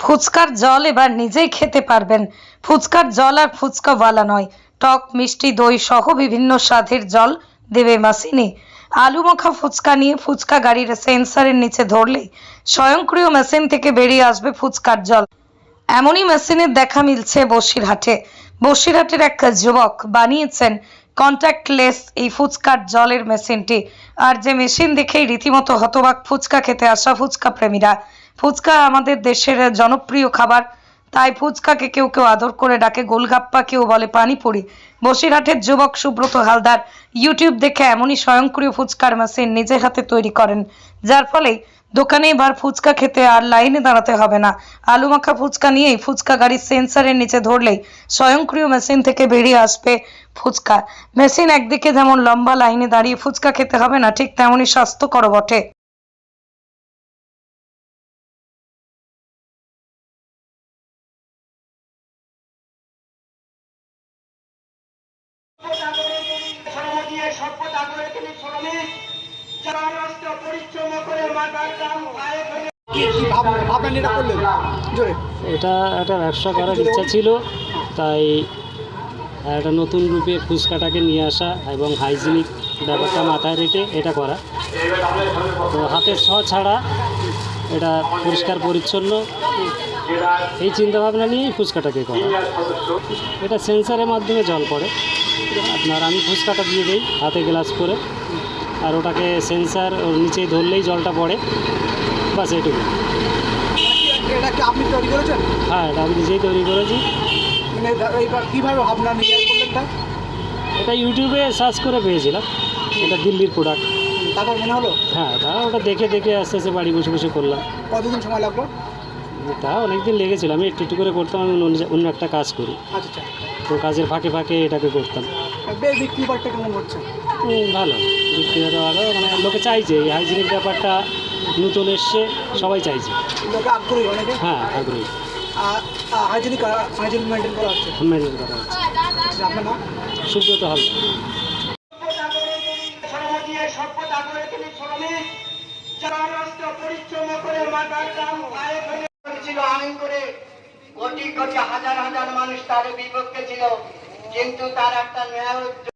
ফুচকার জল এবার নিজেই খেতে পারবেন। ফুচকার জল আর ফুচকাওয়ালা নয়, টক, মিষ্টি, দই সহ বিভিন্ন স্বাদের জল দেবে মেশিনে আলু মাখা ফুচকা নিয়ে ফুচকা গাড়ির সেন্সারের নিচে ধরলেই স্বয়ংক্রিয় মেশিন থেকে বেরিয়ে আসবে ফুচকার জল। এমনই মেশিনের দেখা মিলছে বসিরহাটে। বসিরহাটের এক যুবক বানিয়েছেন কন্ট্যাক্টলেস এই ফুচকার জলের মেশিনটি। আর যে মেশিন দেখেই রীতিমতো হতবাক ফুচকা খেতে আসা ফুচকা প্রেমীরা। ফুচকা আমাদের দেশের জনপ্রিয় খাবার। তাই ফুচকাকে কেউ কেউ আদর করে ডাকে গোলগাপ্পা কেউ বলে পানিপুরি। বসিরহাটের যুবক সুব্রত হালদার ইউটিউব দেখে এমনই স্বয়ংক্রিয় ফুচকার মেশিন নিজের হাতে তৈরি করেন, যার ফলে দোকানে এবার ফুচকা খেতে আর লাইনে দাঁড়াতে হবে না। আলু মাখা ফুচকা নিয়েই ফুচকা গাড়ির সেন্সারের নিচে ধরলেই স্বয়ংক্রিয় মেশিন থেকে বেরিয়ে আসবে ফুচকা। মেশিন একদিকে যেমন লম্বা লাইনে দাঁড়িয়ে ফুচকা খেতে হবে না, ঠিক তেমনই স্বাস্থ্যকর বটে। সভ্যতা গড়ে তিনি শ্রমিক যারা রাষ্ট্র পরিশ্রম করে এটা একটা ব্যবসা করার ইচ্ছা ছিল তাই একটা নতুন রূপে ফুচকাটাকে নিয়ে আসা এবং হাইজিনিক ব্যাপারটা মাথায় রেখে এটা করা। তো হাতের ছ ছাড়া এটা পরিষ্কার পরিচ্ছন্ন। এই চিন্তাভাবনা নিয়েই ফুচকাটাকে করা। এটা সেন্সারের মাধ্যমে জল পড়ে। আপনার আমি ফুচকাটা দিয়ে দিই হাতে গ্লাস করে। আর ওটাকে সেন্সার ওর নিচেই ধরলেই জলটা পড়ে। বাস এটুকু। এটা কি আপনি তৈরি করেছেন? হ্যাঁ এটা আমি নিজেই তৈরি করেছি। মানে এইবার কীভাবে ভাবনা নিয়ে করলেন এটা? ইউটিউবে সার্চ করে পেয়েছিলাম। এটা দিল্লির প্রোডাক্ট তারপর মনে হলো? হ্যাঁ তা ওটা দেখে দেখে আস্তে আস্তে বাড়ি বসে বসে করলাম। কতদিন সময় লাগল? তা অনেক দিন লেগেছিল। আমি একটু একটু করে করতাম আমি অন্য- অন্য একটা কাজ করি। আচ্ছা আচ্ছা। তো কাজের ফাঁকে ফাঁকে এটাকে করতাম। বেশ বিক্রি বাট্টা কেমন হচ্ছে? ভালো। বিক্রি ভালো মানে লোকে চাইছে এই হাইজিনিক ব্যাপারটা নতুন এসছে সবাই চাইছে। লোকে আগ্রহী অনেকে? হ্যাঁ আগ্রহী। হাইজেনিক হাইজেনিক মেনটেন করা হচ্ছে। মেনটেন করা হচ্ছে। আচ্ছা, আপনার নাম? সুব্রত হালদার। সভ্যতা গড়ে তিনি শ্রমিক যারা রাষ্ট্র পরিশ্রম করে মাতার বোনের ছিল আইন করে কোটি কোটি হাজার হাজার মানুষ তার বিপক্ষে ছিল। কিন্তু তার একটা ন্যায়